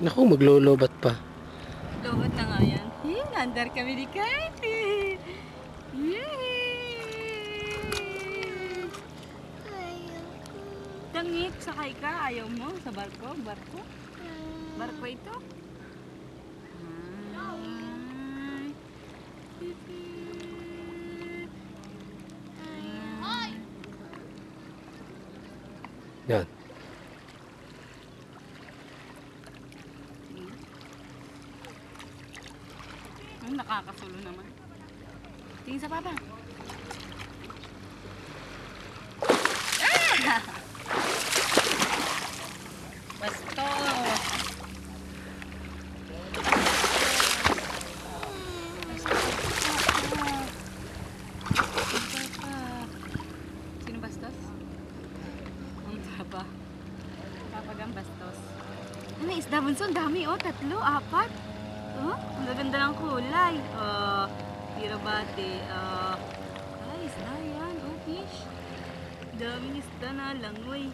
Naku, maglulubat pa. Lobot na nga yan. Hey, nandar kami ni. Yay! Dangit, sakay ka. Ayaw mo sa barko? Barko? Barko ito? Yan. Ang nakakasulo naman. Tingin sa baba. Ah! Basto. Sino bastos? Ang taba. Kapag ang bastos. Ano isda bunso? Ang dami oh. Tatlo, apat. Oh, ang gaganda ng kulay. Oh, pirabate. Oh, ay, isda. Oh, fish. Daming isda na langoy.